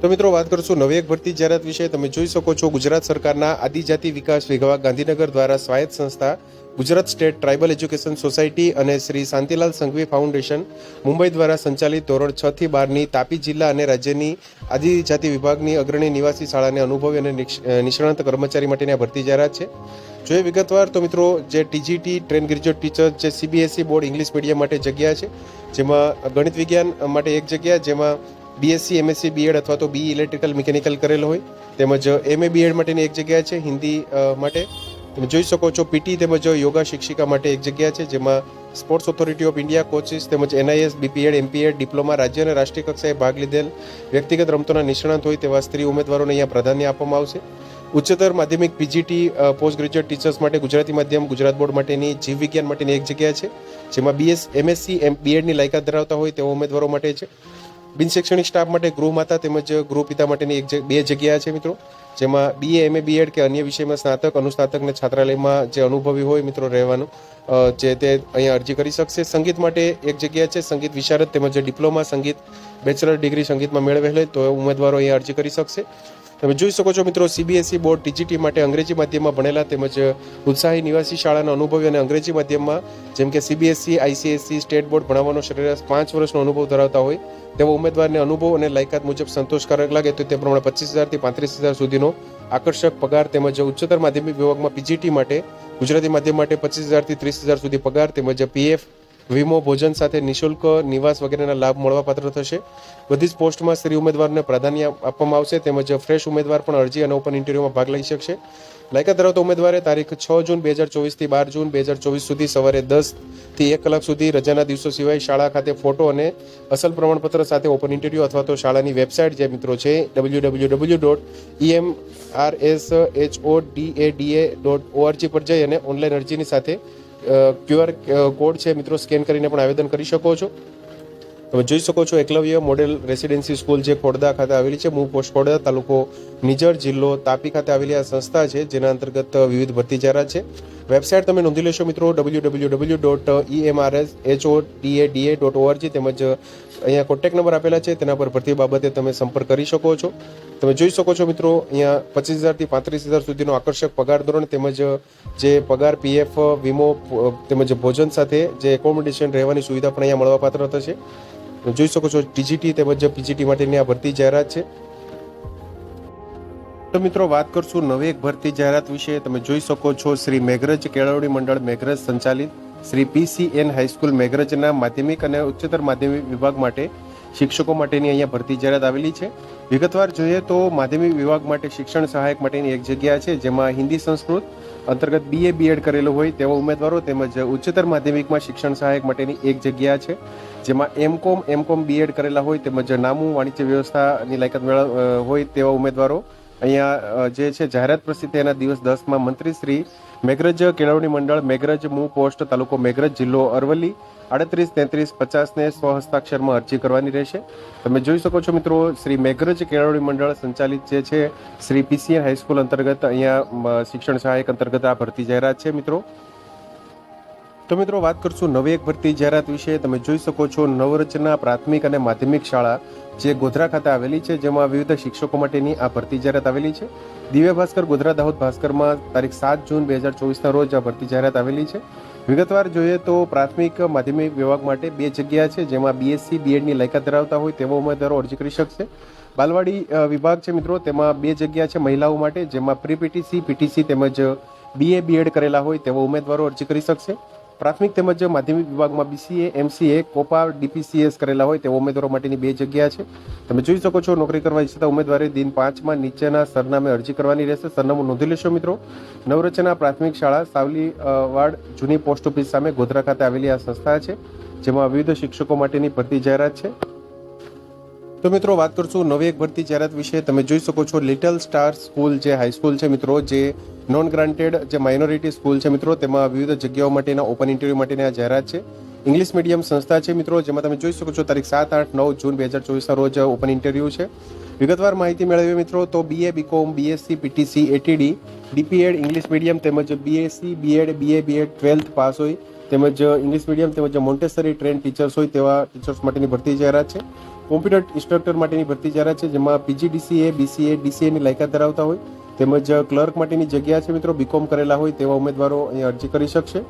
તો મિત્રો, વાત કરશું નવી એક ભરતી જાહેરાત વિશે. તમે જોઈ શકો છો, ગુજરાત સરકારના આદિજાતિ વિકાસ વિભાગ ગાંધીનગર દ્વારા સ્વાયત્ત સંસ્થા, Gujarat state tribal education society અને શ્રી શાંતિલાલ સંઘવી ફાઉન્ડેશન મુંબઈ દ્વારા સંચાલિત ધોરણ છ થી બારની તાપી જિલ્લા અને રાજ્યની આદિજાતિ વિભાગની અગ્રણી નિવાસી શાળાને અનુભવી અને નિષ્ણાંત કર્મચારી માટેની આ ભરતી જાહેરાત છે. જોઈએ વિગતવાર તો મિત્રો, જે ટીજીટી ટ્રેન ગ્રેજ્યુએટ ટીચર, જે સીબીએસઈ બોર્ડ ઇંગ્લિશ મીડિયમ માટે જગ્યા છે, જેમાં ગણિત વિજ્ઞાન માટે એક જગ્યા, જેમાં બીએસસી એમએસસી બીએડ અથવા તો બી ઇલેક્ટ્રિકલ મિકેનિકલ કરેલ હોય, તેમજ એમએ બીએડ માટેની એક જગ્યા છે, હિન્દી માટે. તમે જોઈ શકો છો પીટી તેમજ યોગા શિક્ષિકા માટે એક જગ્યા છે, જેમાં sports authority of India coaches તેમજ એનઆઈએસ બીપીએડ એમપીએડ ડિપ્લોમા રાજ્ય અને રાષ્ટ્રીય કક્ષાએ ભાગ લીધેલ વ્યક્તિગત રમતોના નિષ્ણાંત હોય તેવા સ્ત્રી ઉમેદવારોને અહીંયા પ્રાધાન્ય આપવામાં આવશે. ઉચ્ચતર માધ્યમિક પીજીટી પોસ્ટ ગ્રેજ્યુએટ ટીચર્સ માટે ગુજરાતી માધ્યમ, ગુજરાત બોર્ડ માટેની જીવ વિજ્ઞાન માટેની એક જગ્યા છે, જેમાં બીએસ એમએસસી એમ બીએડની લાયકાત ધરાવતા હોય તેવા ઉમેદવારો માટે છે. બિન શૈક્ષણિક સ્ટાફ માટે ગૃહમાતા તેમજ ગૃહપિતા માટેની એક બે જગ્યા છે મિત્રો, જેમાં બીએ એમએ બીએડ કે અન્ય વિષયમાં સ્નાતક, અનુસ્નાતક ને છાત્રાલયમાં જે અનુભવી હોય મિત્રો રહેવાનું જે તે અહીંયા અરજી કરી શકશે. સંગીત માટે એક જગ્યા છે, સંગીત વિશારદ તેમજ ડિપ્લોમા, સંગીત, બેચલર ડિગ્રી સંગીતમાં મેળવેલ હોય તો ઉમેદવારો અહીંયા અરજી કરી શકશે. તમે જોઈ શકો છો મિત્રો સીબીએસઈ બોર્ડ ટીજીટી માટે અંગ્રેજી માધ્યમમાં ભણેલા તેમજ ઉત્સાહી નિવાસી શાળાના અનુભવી અને અંગ્રેજી માધ્યમમાં જેમ કે સીબીએસઈ આઈસીએસસી સ્ટેટ બોર્ડ ભણાવવાનો સરેરાશ પાંચ વર્ષનો અનુભવ ધરાવતા હોય તેવા ઉમેદવારને અનુભવ અને લાયકાત મુજબ સંતોષકારક લાગે તો તે પ્રમાણે પચીસ હજારથી પાંત્રીસ હજાર સુધીનો આકર્ષક પગાર તેમજ ઉચ્ચતર માધ્યમિક વિભાગમાં પીજીટી માટે, ગુજરાતી માધ્યમ માટે પચીસ હજારથી ત્રીસ હજાર સુધી પગાર તેમજ પીએફ વીમો, ભોજન સાથે નિઃશુલ્ક નિવાસ વગેરેના લાભ મળવાપાત્ર થશે. બધી જ પોસ્ટમાં સ્ત્રી ઉમેદવારને પ્રાધાન્ય આપવામાં આવશે તેમજ ફ્રેશ ઉમેદવાર પણ અરજી અને ઓપન ઇન્ટરવ્યુમાં ભાગ લઈ શકશે. લાયકાત ધરાવતા ઉમેદવારે તારીખ છ જૂન બે હજાર ચોવીસથી બાર જૂન બે હજાર ચોવીસ સુધી સવારે દસથી એક કલાક સુધી રજાના દિવસો સિવાય શાળા ખાતે ફોટો અને અસલ પ્રમાણપત્ર સાથે ઓપન ઇન્ટરવ્યુ અથવા તો શાળાની વેબસાઇટ જે મિત્રો છે W W W dot EM R S H O D A D A dot ORG પર જઈ અને ઓનલાઈન અરજીની સાથે ક્યુઆર કોડ છે, મિત્રો, સ્કેન કરીને પણ આવેદન કરી શકો છો. તમે જોઈ શકો છો, એકલવ્ય મોડેલ રેસિડેન્સી સ્કૂલ જે ખોડદા ખાતે આવેલી છે મૂળ પોસ્ટ ખોડદા તાલુકો નિજર જિલ્લો તાપી ખાતે આવેલી આ સંસ્થા છે, જેના અંતર્ગત વિવિધ ભરતી જાહેરાત છે. વેબસાઇટ તમે નોંધી લેશો, મિત્રો W W W dot E M R S H O DA DA dot ORG તેમજ અહીંયા કોન્ટેક્ટ નંબર આપેલા છે, તેના પર ભરતી બાબતે તમે સંપર્ક કરી શકો છો. તમે જોઈ શકો છો મિત્રો, અહીંયા પચીસ હજારથી પાંત્રીસ હજાર સુધીનો આકર્ષક પગાર ધોરણ તેમજ, જે પગાર પીએફ વીમો, તેમજ ભોજન સાથે જે એકોમોડેશન રહેવાની સુવિધા પણ અહીંયા મળવાપાત્ર થશે. જોઈ શકો છો ટીજીટી તેમજ પીજીટી માટેની આ ભરતી જાહેરાત છે. તો મિત્રો, વાત કરશું નવી એક ભરતી જાહેરાત વિશે. તમે જોઈ શકો છો, શ્રી મેઘરજ કેળવણી મંડળ મેઘરજ સંચાલિત શ્રી પીસીએન હાઈસ્કૂલ મેઘરજના માધ્યમિક અને ઉચ્ચતર માધ્યમિક વિભાગ માટે શિક્ષકો માટેની અહીંયા ભરતી જાહેરાત આવેલી છે. વિગતવાર જોઈએ તો માધ્યમિક વિભાગ માટે શિક્ષણ સહાયક માટેની એક જગ્યા છે, જેમાં હિન્દી સંસ્કૃત અંતર્ગત બીએ બીએડ કરેલો હોય તેવા ઉમેદવારો તેમજ ઉચ્ચતર માધ્યમિકમાં શિક્ષણ સહાયક માટેની એક જગ્યા છે, જેમાં એમકોમ એમકોમ બીએડ કરેલા હોય તેમજ નામું, વાણિજ્ય વ્યવસ્થાની લાયકાત મેળવ હોય તેવા ઉમેદવારો અહીંયા જે છે, જાહેરાત પ્રસિદ્ધ એના દિવસ દસમાં મંત્રી શ્રી મેઘરજ કેળવણી મંડળ, મેઘરજ મૂ પોસ્ટ તાલુકો મેઘરજ જિલ્લો અરવલ્લી, આડત્રીસ, તેત્રીસ પચાસને સ્વહસ્તાક્ષરમાં અરજી કરવાની રહેશે. તમે જોઈ શકો છો મિત્રો, શ્રી મેઘરજ કેળવણી મંડળ સંચાલિત જે છે, શ્રી પીસીએન હાઈસ્કૂલ અંતર્ગત અહીંયા શિક્ષણ સહાયક અંતર્ગત આ ભરતી જાહેરાત છે મિત્રો. તો મિત્રો વાત કરશું નવી એક ભરતી જાહેરાત વિશે. તમે જોઈ શકો છો નવરચના પ્રાથમિક અને માધ્યમિક શાળા જે ગોધરા ખાતે આવેલી છે, જેમાં વિવિધ શિક્ષકો માટેની આ ભરતી જાહેરાત આવેલી છે. દિવ્ય ભાસ્કર, ગોધરા દાહોદ ભાસ્કરમાં તારીખ સાત જૂન બે હજાર ચોવીસના રોજ આ ભરતી જાહેરાત આવેલી છે. વિગતવાર જોઈએ તો પ્રાથમિક માધ્યમિક વિભાગ માટે બે જગ્યા છે, જેમાં બીએસસી બીએડની લાયકાત ધરાવતા હોય તેવા ઉમેદવારો અરજી કરી શકશે. બાલવાડી વિભાગ છે મિત્રો, તેમાં બે જગ્યા છે મહિલાઓ માટે, જેમાં પ્રી પીટીસી પીટીસી તેમજ બીએ બીએડ કરેલા હોય તેવા ઉમેદવારો અરજી કરી શકશે. પ્રાથમિક તેમજ માધ્યમિક વિભાગમાં બીસીએ એમસીએ કોપા ડીપીસીએસ કરેલા હોય તેવા ઉમેદવારો માટેની બે જગ્યા છે. તમે જોઈ શકો છો, નોકરી કરવા ઈચ્છતા ઉમેદવારે દિન પાંચમાં નીચેના સરનામે અરજી કરવાની રહેશે. સરનામું નોંધી લેશો મિત્રો. નવરચના પ્રાથમિક શાળા સાવલી વાડ જૂની પોસ્ટ ઓફિસ સામે ગોધરા ખાતે આવેલી આ સંસ્થા છે, જેમાં વિવિધ શિક્ષકો માટેની ભરતી જાહેરાત છે. તો મિત્રો વાત કરશું નવી એક ભરતી જાહેરાત વિશે. તમે જોઈ શકો છો લિટલ સ્ટાર સ્કૂલ જે હાઈસ્કૂલ છે મિત્રો, જે નોન ગ્રાન્ટેડ જે માઇનોરિટી સ્કૂલ છે મિત્રો, તેમાં વિવિધ જગ્યાઓ માટેના ઓપન ઇન્ટરવ્યૂ માટેની આ જાહેરાત છે. ઇંગ્લિશ મીડિયમ સંસ્થા છે મિત્રો, જેમાં તમે જોઈ શકો છો તારીખ સાત, આઠ, નવ જૂન બે હજાર ચોવીસના રોજ ઓપન ઇન્ટરવ્યૂ છે. વિગતવાર માહિતી મેળવીએ મિત્રો તો BA BCom BSc PTC ATD DPEd English medium તેમજ BSc BEd BA BEd twelfth pass હોય. તેમજ ઇંગ્લિશ મીડિયમ તેમજ મોન્ટેસરી ટ્રેન ટીચર્સ હોય તેવા ટીચર્સ માટેની ભરતી જાહેરાત છે. કોમ્પ્યુટર ઇન્સ્ટ્રક્ટર માટેની ભરતી જાહેરાત છે, જેમાં પીજીડીસીએ બીસીએ ડીસીએની લાયકાત ધરાવતા હોય, તેમજ ક્લર્ક માટેની જગ્યા છે મિત્રો બીકોમ કરેલા હોય તેવા ઉમેદવારો અહીંયા અરજી કરી શકશે.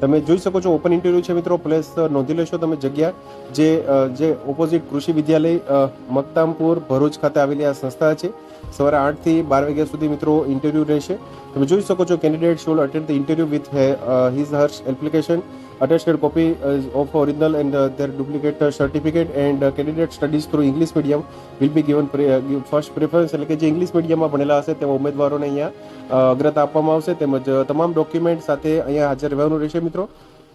તમે જોઈ શકો છો, ઓપન ઇન્ટરવ્યુ છે મિત્રો, પ્લેસ નોંધી લેશો તમે જગ્યા, જે જે ઓપોઝિટ કૃષિ વિદ્યાલય મક્તામપુર ભરૂચ ખાતે આવેલી આ સંસ્થા છે. સવારે આઠથી બાર વાગ્યા સુધી મિત્રો ઇન્ટરવ્યુ રહેશે. તમે જોઈ શકો છો candidate shall attend the interview with his hers application attached copy of original and their duplicate certificate and candidate studies through English medium will be given first preference. એટલે કે જે ઇંગ્લિશ મીડિયમમાં ભણેલા હશે તેવા ઉમેદવારોને અહીંયા અગ્રતા આપવામાં આવશે. તેમજ તમામ ડોક્યુમેન્ટ સાથે અહીંયા હાજર રહેવાનું રહેશે મિત્રો.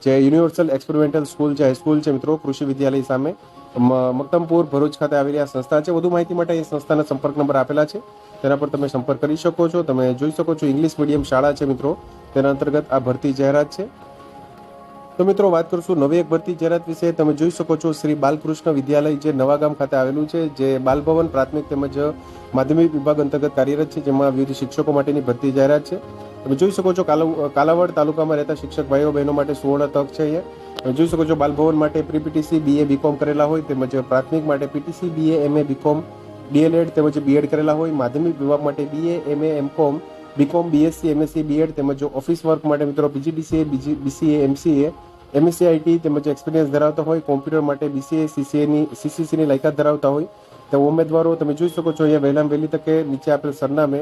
જે યુનિવર્સલ એક્સપેરિમેન્ટલ સ્કૂલ છે હાઈસ્કૂલ છે મિત્રો, કૃષિ વિદ્યાલય સામે. મક્તમપુર ભરૂચ ખાતે આવેલી આ સંસ્થા છે. વધુ માહિતી માટે એ સંસ્થાના સંપર્ક નંબર આપેલા છે. તેના પર તમે સંપર્ક કરી શકો છો. તમે જોઈ શકો છો ઇંગ્લિશ મીડિયમ શાળા છે મિત્રો. તેના અંતર્ગત આ ભરતી જાહેરાત છે. તો મિત્રો, વાત કરશું નવી એક ભરતી જાહેરાત વિશે. તમે જોઈ શકો છો શ્રી બાલકૃષ્ણ વિદ્યાલય જે નવાગામ ખાતે આવેલું છે, જે બાલભવન પ્રાથમિક તેમજ માધ્યમિક વિભાગ અંતર્ગત કાર્યરત છે, જેમાં વિવિધ શિક્ષકો માટેની ભરતી જાહેરાત છે. તમે જોઈ શકો છો કાલાવડ તાલુકામાં રહેતા શિક્ષક ભાઈઓ બહેનો માટે સુવર્ણ તક છે અહીંયા. જોઈ શકો છો બાલભવન માટે પ્રી બીએ બીકોમ કરેલા હોય, તેમજ પ્રાથમિક માટે PTC BA MA BCom DLEd તેમજ બીએડ કરેલા હોય, માધ્યમિક વિભાગ માટે BA MA MCom BCom BSc MSc BEd તેમજ ઓફિસ વર્ક માટે મિત્રો પીજીડીસીએ બીજી બીસીએ એમસીએ એમએસસી આઈટી તેમજ એક્સપિરિયન્સ ધરાવતા હોય કોમ્પ્યુટર માટે બીસીએ સીસીએની સીસીસીની લાયકાત ધરાવતા હોય. તો ઉમેદવારો તમે જોઈ શકો છો અહીંયા વહેલામાં વહેલી તકે નીચે આપેલ સરનામે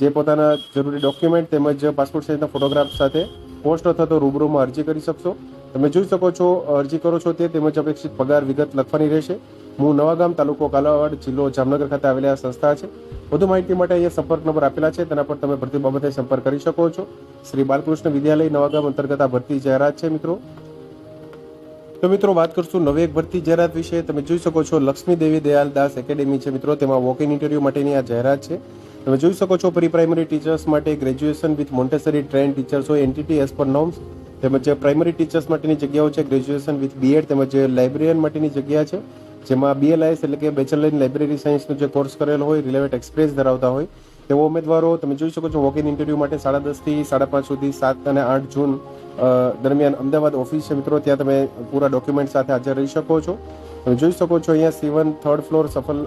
જે પોતાના જરૂરી ડોક્યુમેન્ટ તેમજ પાસપોર્ટ સાઇઝના ફોટોગ્રાફ સાથે પોસ્ટ અથવા તો રૂબરૂમાં અરજી કરી શકશો. તમે જોઈ શકો છો, અરજી કરો છો તે તેમજ અપેક્ષિત પગાર વિગત લખવાની રહેશે. હું નવાગામ તાલુકો કાલાવાડ જિલ્લો જામનગર ખાતે આવેલી આ સંસ્થા છે. વધુ માહિતી માટે અહીંયા સંપર્ક નંબર આપેલા છે, તેના પર તમે ભરતી બાબતે સંપર્ક કરી શકો છો. શ્રી બાલકૃષ્ણ વિદ્યાલય નવાગામ અંતર્ગત આ ભરતી જાહેરાત છે, મિત્રો. તો મિત્રો, વાત કરશું નવી એક ભરતી જાહેરાત વિશે. તમે જોઈ શકો છો, લક્ષ્મી દેવી દયાલ દાસ એકેડેમી છે, મિત્રો. તેમાં વોક ઇન ઇન્ટરવ્યુ માટેની આ જાહેરાત છે. તમે જોઈ શકો છો પ્રી પ્રાઇમરી ટીચર્સ માટે graduation with Montessori train teachers હોય એનટીટી એઝ પર નોર્મ્સ તેમજ પ્રાઇમરી ટીચર્સ માટેની જગ્યાઓ છે, ગ્રેજ્યુએશન વિથ બીએડ તેમજ લાઇબ્રેરિયન માટેની જગ્યા છે, જેમાં બીએલઆઈએસ એટલે કે બેચલર ઇન લાઇબ્રેરી સાયન્સનો જે કોર્સ કરેલો હોય રિલેવેન્ટ એક્સપ્રેસ ધરાવતા હોય તેવો ઉમેદવારો તમે જોઈ શકો છો વોક ઇન ઇન્ટરવ્યૂ માટે સાડા દસથી સાડા પાંચ સુધી, સાત અને આઠ જૂન દરમિયાન અમદાવાદ ઓફિસ છે મિત્રો, ત્યાં તમે પૂરા ડોક્યુમેન્ટ સાથે હાજર રહી શકો છો. તમે જોઈ શકો છો, અહીંયા C one third floor Safal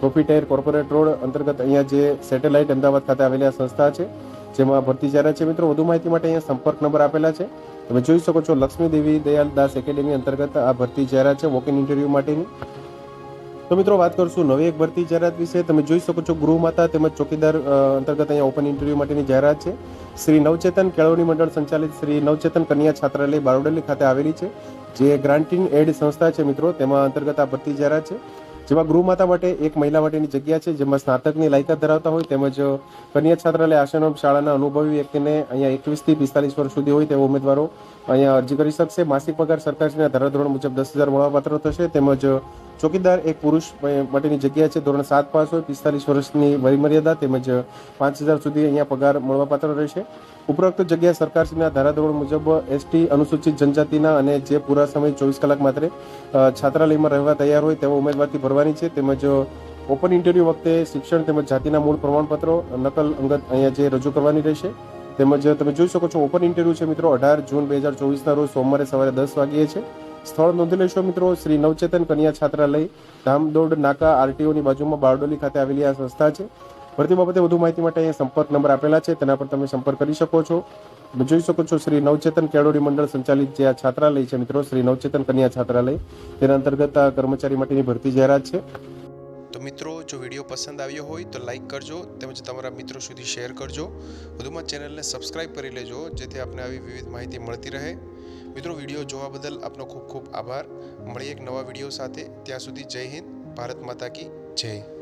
Profitaire corporate road અંતર્ગત અહીંયા જે સેટેલાઇટ અમદાવાદ ખાતે આવેલી આ સંસ્થા છે. જેમાં ભરતી જાહેરાત છે મિત્રો. વધુ માહિતી માટે અહીંયા સંપર્ક નંબર આપેલા છે. તમે જોઈ શકો છો લક્ષ્મી દેવી દયાલ દાસ એકેડેમી અંતર્ગત આ ભરતી જાહેરાત છે વોક ઇન ઇન્ટરવ્યુ માટેની. તો મિત્રો વાત કરશું નવી એક ભરતી જાહેરાત વિશે. તમે જોઈ શકો છો ગૃહ માતા તેમજ ચોકીદાર અંતર્ગત અહીંયા ઓપન ઇન્ટરવ્યુ માટેની જાહેરાત છે. શ્રી નવચેતન કેળવણી મંડળ સંચાલિત શ્રી નવચેતન કન્યા છાત્રાલય બારડોલી ખાતે આવેલી છે. જે ગ્રાન્ટિન એડ સંસ્થા છે મિત્રો. તેમાં અંતર્ગત આ ભરતી જાહેરાત છે. જેમાં ગૃહ માતા માટે એક મહિલા માટેની જગ્યા છે, જેમાં સ્નાતકની લાયકાત ધરાવતા હોય તેમજ કન્યા છાત્રાલય આશ્રમ શાળાના અનુભવી વ્યક્તિને અહીંયા એકવીસથી પિસ્તાલીસ વર્ષ સુધી હોય તેવા ઉમેદવારો અહીંયા અરજી કરી શકશે. માસિક પગાર સરકારશ્રીના ધારાધોરણ મુજબ દસ હજાર મળવાપાત્ર થશે તેમજ ચોકીદાર એક પુરુષ માટેની જગ્યા છે. ધોરણ સાત પાસ હોય, પિસ્તાલીસ વર્ષની વયમર્યાદા તેમજ પાંચ હજાર સુધી અહીંયા પગાર મળવાપાત્ર રહેશે. ઉપરોક્ત જગ્યા સરકારશ્રીના ધારાધોરણ મુજબ એસટી અનુસૂચિત જનજાતિના અને જે પૂરા સમય ચોવીસ કલાક માત્ર છાત્રાલયમાં રહેવા તૈયાર હોય તેવા ઉમેદવારથી ભરવાની છે. તેમજ ઓપન ઇન્ટરવ્યુ વખતે શિક્ષણ તેમજ જાતિના મૂળ પ્રમાણપત્રો, નકલ અંગત અહીંયા જે રજૂ કરવાની રહેશે. તેમજ તમે જોઈ શકો છો ઓપન ઇન્ટરવ્યુ છે મિત્રો અઢાર જૂન બે હજાર ચોવીસના રોજ સોમવારે સવારે દસ વાગ્યે છે. સ્થળ નોંધી લેશો મિત્રો. શ્રી નવચેતન કન્યા છાત્રાલય, ધામદોડ, નાકા આરટીઓની બાજુમાં બારડોલી ખાતે આવેલી આ સંસ્થા છે. ભરતી બાબતે વધુ માહિતી માટે અહીંયા સંપર્ક નંબર આપેલા છે. તેના પર તમે સંપર્ક કરી શકો છો. જોઈ શકો છો, શ્રી નવચેતન કેળવણી મંડળ સંચાલિત જે આ છાત્રાલય છે મિત્રો, શ્રી નવચેતન કન્યા છાત્રાલય, તેના અંતર્ગત આ કર્મચારી માટેની ભરતી જાહેરાત છે. તો મિત્રો, જો વીડિયો પસંદ આવ્યો હોય તો લાઈક કરજો, તેમજ તમારા મિત્રો સુધી શેર કરજો. વધુમાં ચેનલને સબસ્ક્રાઇબ કરી લેજો, જેથી આપને આવી વિવિધ માહિતી મળતી રહે. મિત્રો, વીડિયો જોવા બદલ આપનો ખૂબ ખૂબ આભાર. મળીએ એક નવા વીડિયો સાથે. ત્યાં સુધી જય હિન્દ, ભારત માતા કી જય.